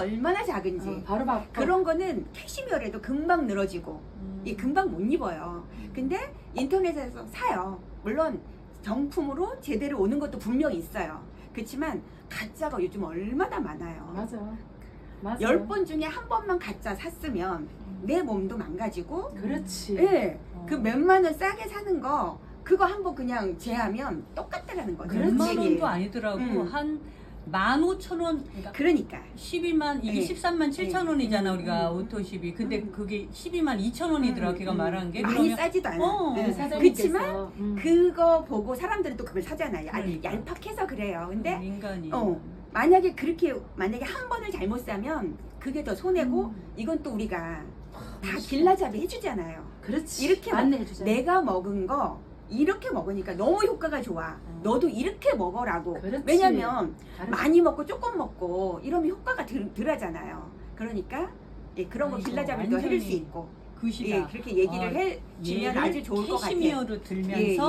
얼마나 작은지 어, 바로 바 그런 거는 캐시미어라도 금방 늘어지고 음. 이 금방 못 입어요. 근데 인터넷에서 사요. 물론 정품으로 제대로 오는 것도 분명히 있어요. 그렇지만 가짜가 요즘 얼마나 많아요. 맞아. 맞아. 열번 중에 한 번만 가짜 샀으면 내 몸도 망가지고 그렇지. 예. 어. 그 몇만 원 싸게 사는 거 그거 한 번 그냥 제하면 똑같다라는 거죠. 몇만. 원도 아니더라고 음. 한 15,000원 그러니까 그러니까 12만 이게 네. 13만 7천 원이잖아 음, 우리가 음, 오토십이 근데 음. 그게 12만 2천 원이더라 음, 걔가 음. 말한 게 많이 그러면 싸지도 않아. 어, 예. 그 사장님께서 그렇지만 음. 그거 보고 사람들은 또 그걸 사잖아요. 야, 그러니까. 얄팍해서 그래요. 근데 음, 인간이 어. 만약에 그렇게 만약에 한 번을 잘못 사면 그게 더 손해고 음. 이건 또 우리가 다 멋있다. 길라잡이 해주잖아요. 그렇지. 이렇게 안내해 주잖아. 내가 먹은 거 이렇게 먹으니까 너무 효과가 좋아. 어. 너도 이렇게 먹어라고. 그렇지. 왜냐면. 많이 먹고 조금 먹고 이러면 효과가 덜, 덜하잖아요. 그러니까 예, 그런 거 아이고, 길라잡이도 해줄 수 완전히 있고 그시다 예, 그렇게 얘기를 어, 해 주면 얘를 아주 좋을 것 같아요. 캐시미어로 들면서 예,